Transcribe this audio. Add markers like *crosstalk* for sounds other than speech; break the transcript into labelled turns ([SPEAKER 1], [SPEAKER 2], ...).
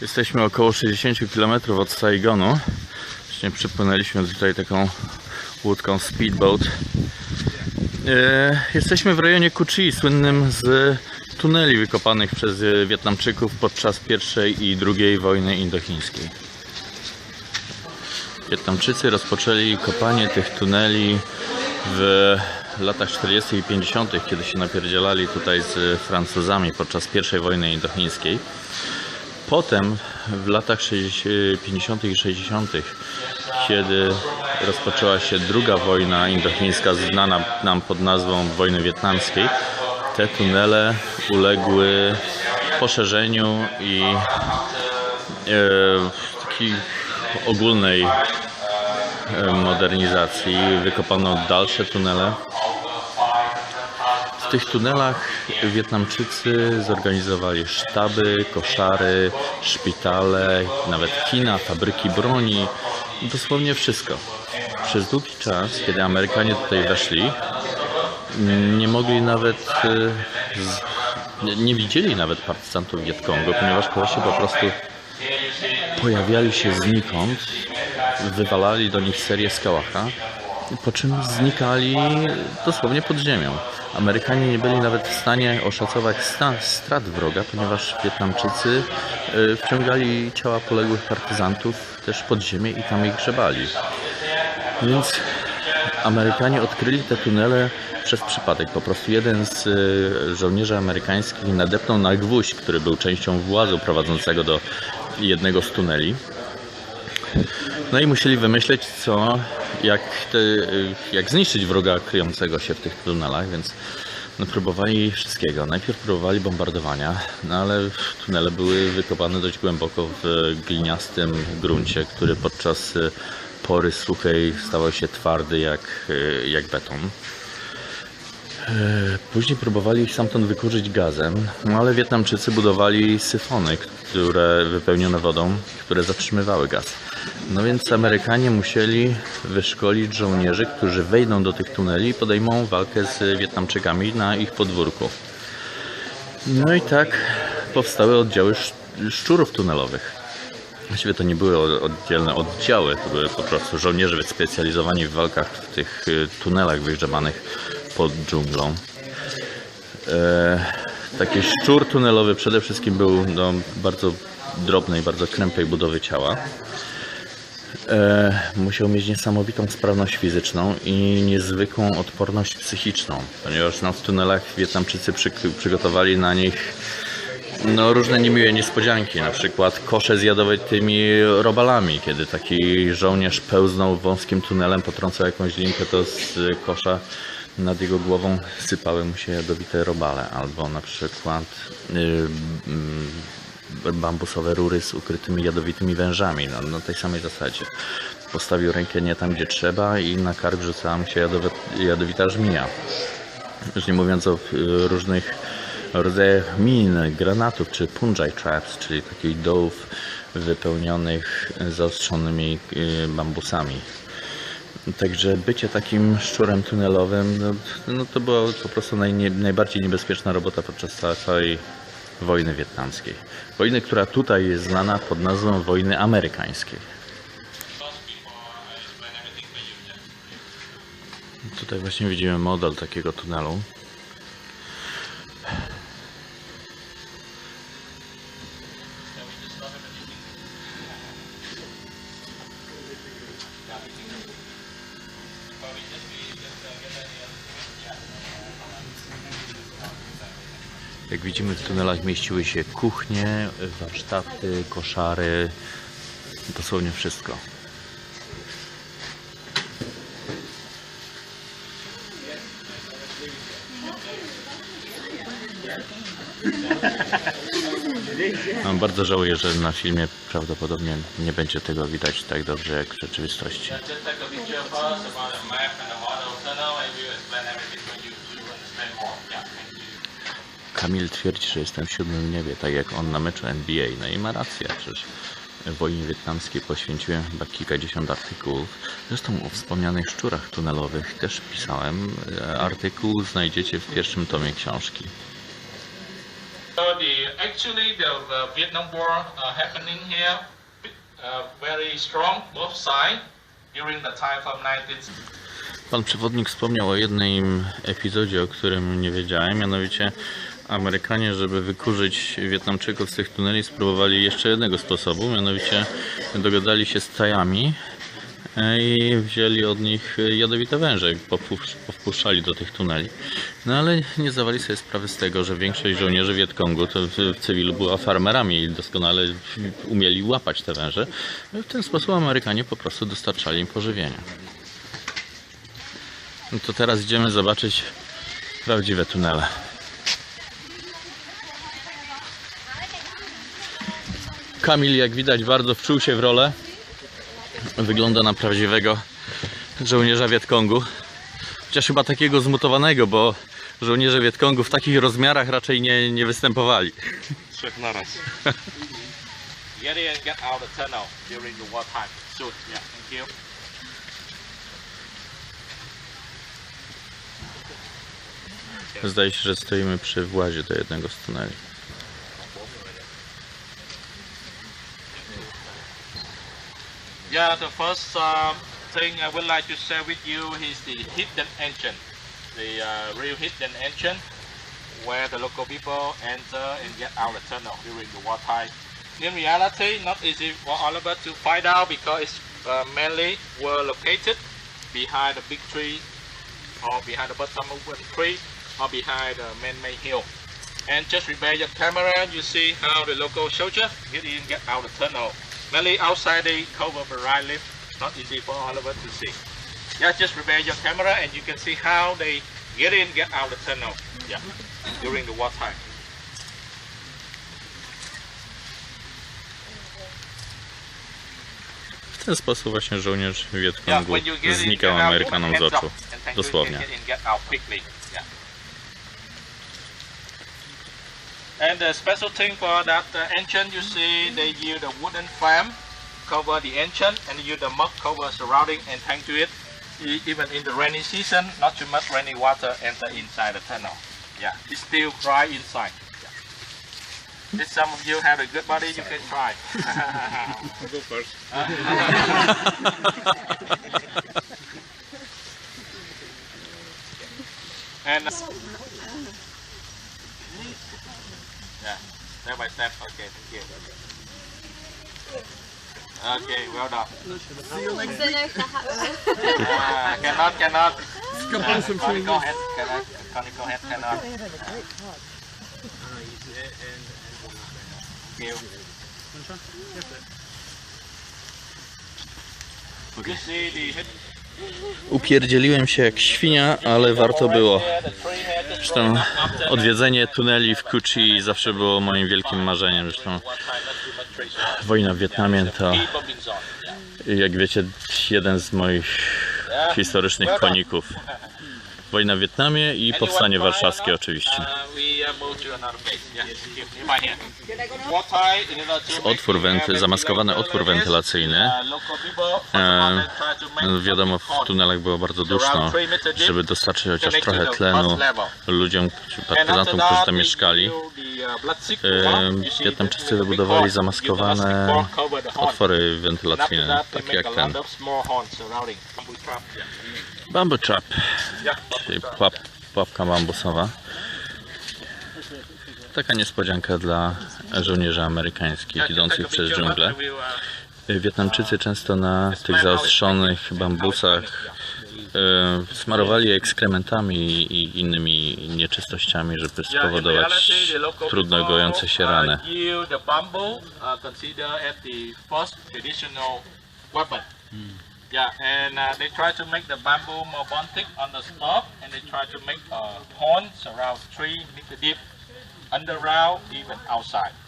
[SPEAKER 1] Jesteśmy około 60 km od Saigonu. Właśnie przypłynęliśmy tutaj taką łódką speedboat. E, Jesteśmy w rejonie Kuchii, słynnym z tuneli wykopanych przez Wietnamczyków podczas I i II wojny indochińskiej. Wietnamczycy rozpoczęli kopanie tych tuneli w latach 40. i 50., kiedy się napierdzielali tutaj z Francuzami podczas I wojny indochińskiej. Potem w latach 60 50. i 60., kiedy rozpoczęła się druga wojna indochińska, znana nam pod nazwą wojny wietnamskiej, te tunele uległy poszerzeniu i e, takiej ogólnej e, modernizacji. Wykopano dalsze tunele. W tych tunelach Wietnamczycy zorganizowali sztaby, koszary, szpitale, nawet kina, fabryki broni, dosłownie wszystko. Przez długi czas, kiedy Amerykanie tutaj weszli, nie mogli nawet, e, nie, widzieli nawet partyzantów Wietkongu, ponieważ kolesie po prostu pojawiali się znikąd, wywalali do nich serię z kałacha, po czym znikali dosłownie pod ziemią. Amerykanie nie byli nawet w stanie oszacować strat wroga, ponieważ Wietnamczycy y, wciągali ciała poległych partyzantów też pod ziemię i tam ich grzebali. Więc Amerykanie odkryli te tunele przez przypadek. Po prostu jeden z y, żołnierzy amerykańskich nadepnął na gwóźdź, który był częścią włazu prowadzącego do jednego z tuneli. No i musieli wymyśleć, co, jak, te, y, jak zniszczyć wroga kryjącego się w tych tunelach, więc no, próbowali wszystkiego. Najpierw próbowali bombardowania, no ale tunele były wykopane dość głęboko w gliniastym gruncie, który podczas y, pory suchej stawał się twardy jak, y, jak beton. E, Później próbowali ich stamtąd wykurzyć gazem, no ale Wietnamczycy budowali syfony, które wypełnione wodą, które zatrzymywały gaz. No więc Amerykanie musieli wyszkolić żołnierzy, którzy wejdą do tych tuneli i podejmą walkę z Wietnamczykami na ich podwórku. No i tak powstały oddziały sz- szczurów tunelowych. Właściwie to nie były oddzielne oddziały, to były po prostu żołnierze wyspecjalizowani w walkach w tych y, tunelach wygrzebanych pod dżunglą. E, taki szczur tunelowy przede wszystkim był no, bardzo drobnej, bardzo krępej budowy ciała. E, musiał mieć niesamowitą sprawność fizyczną i niezwykłą odporność psychiczną, ponieważ no, w tunelach Wietnamczycy przy, przygotowali na nich no, różne niemiłe niespodzianki, na przykład kosze z jadowymi robalami, kiedy taki żołnierz pełznął wąskim tunelem, potrącał jakąś linkę, to z kosza nad jego głową sypały mu się jadowite robale, albo na przykład y, mm, bambusowe rury z ukrytymi jadowitymi wężami, no, na tej samej zasadzie. Postawił rękę nie tam, gdzie trzeba i na kark rzucała mu się jadowe, jadowita żmija. Już nie mówiąc o y, różnych rodzajach min, granatów czy punjai traps, czyli takich dołów wypełnionych zaostrzonymi y, bambusami. Także bycie takim szczurem tunelowym, no, no to była po prostu najbardziej niebezpieczna robota podczas ca- całej wojny wietnamskiej. Wojny, która tutaj jest znana pod nazwą wojny amerykańskiej. Tutaj właśnie widzimy model takiego tunelu. Jak widzimy w tunelach mieściły się kuchnie, warsztaty, koszary, dosłownie wszystko. Mam bardzo żałuję, że na filmie prawdopodobnie nie będzie tego widać tak dobrze jak w rzeczywistości.
[SPEAKER 2] Just take a picture first about the map and the model tunnel and we'll explain everything for you so you understand more. Yeah, thank you.
[SPEAKER 1] Kamil twierdzi, że jestem w siódmym niebie, tak jak on na meczu NBA. No i ma rację, przecież wojnie wietnamskiej poświęciłem chyba kilkadziesiąt artykułów. Zresztą o wspomnianych szczurach tunelowych też pisałem. E, Artykuł znajdziecie w pierwszym tomie książki.
[SPEAKER 2] So the actually the, the Vietnam War uh, happening here uh, very strong both sides during the time from 19.
[SPEAKER 1] Pan przewodnik wspomniał o jednym epizodzie, o którym nie wiedziałem, mianowicie Amerykanie, żeby wykurzyć Wietnamczyków z tych tuneli, spróbowali jeszcze jednego sposobu, mianowicie dogadali się z Tajami e, i wzięli od nich jadowite węże, powpuszczali do tych tuneli. No ale nie zdawali sobie sprawy z tego, że większość żołnierzy Wietkongu to w cywilu była farmerami i doskonale umieli łapać te węże. No W ten sposób Amerykanie po prostu dostarczali im pożywienia. No to teraz idziemy zobaczyć prawdziwe tunele. Kamil, jak widać, bardzo wczuł się w rolę. Wygląda na prawdziwego żołnierza Wietkongu. Chociaż chyba takiego zmutowanego, bo żołnierze Wietkongu w takich rozmiarach raczej nie, nie występowali.
[SPEAKER 3] Trzech naraz.
[SPEAKER 2] Get *laughs* in get out the tunnel during the war time. Yeah, thank you.
[SPEAKER 1] Zdaje się, że stoimy przy włazie do jednego z tuneli.
[SPEAKER 2] Yeah, the first um, thing I would like to share with you is the hidden engine, the uh, real hidden engine, where the local people enter and get out the tunnel during the wartime. In reality, not easy for all of us to find out because it's uh, mainly were located behind a big tree or behind the bottom of a tree or behind a man-made hill. And just prepare your camera, and you see how the local soldier get in, get out of the tunnel. Mainly outside the cover of the right lift, not easy for all of us to see. Yeah, just prepare your camera and you can see how they get in, get out the tunnel. Yeah, during the wartime.
[SPEAKER 1] W ten sposób właśnie żołnierz Wietkongu
[SPEAKER 2] when you get in,
[SPEAKER 1] znikał Amerykanom z oczu. Dosłownie.
[SPEAKER 2] Get in, get out quickly. Yeah. And the special thing for that uh, engine, you see, they use a wooden frame cover the engine, and use the mud cover surrounding and hang to it. E- Even in the rainy season, not too much rainy water enter inside the tunnel. Yeah, it's still dry inside. Yeah. If some of you have a good body, you can try.
[SPEAKER 3] I'll *laughs* go first. *laughs*
[SPEAKER 2] And uh, yeah, step by step. Okay, thank you. Okay, well done. Uh, cannot, cannot. Uh, Connie, go ahead. Cannot. Connie, go ahead. Cannot. Thank you. You see
[SPEAKER 1] Upierdzieliłem się jak świnia, ale warto było. Zresztą odwiedzenie tuneli w Kuchi zawsze było moim wielkim marzeniem. Zresztą wojna w Wietnamie to, jak wiecie, jeden z moich historycznych koników. Wojna w Wietnamie i powstanie warszawskie oczywiście. Otwór wenty- zamaskowany otwór wentylacyjny. E, no wiadomo, w tunelach było bardzo duszno, żeby dostarczyć chociaż trochę tlenu ludziom, partyzantom, którzy tam mieszkali. E, Wietnamczycy wybudowali zamaskowane otwory wentylacyjne, takie jak ten. Bamboo trap, czyli pułap, pułapka bambusowa. Taka niespodzianka dla żołnierzy amerykańskich idących przez dżunglę. Wietnamczycy często na tych zaostrzonych bambusach e, smarowali ekskrementami i innymi nieczystościami, żeby spowodować trudno gojące się rany.
[SPEAKER 2] The Yeah, and uh, they try to make the bamboo more bonded on the top, and they try to make a uh, around three meter deep, underground, even outside.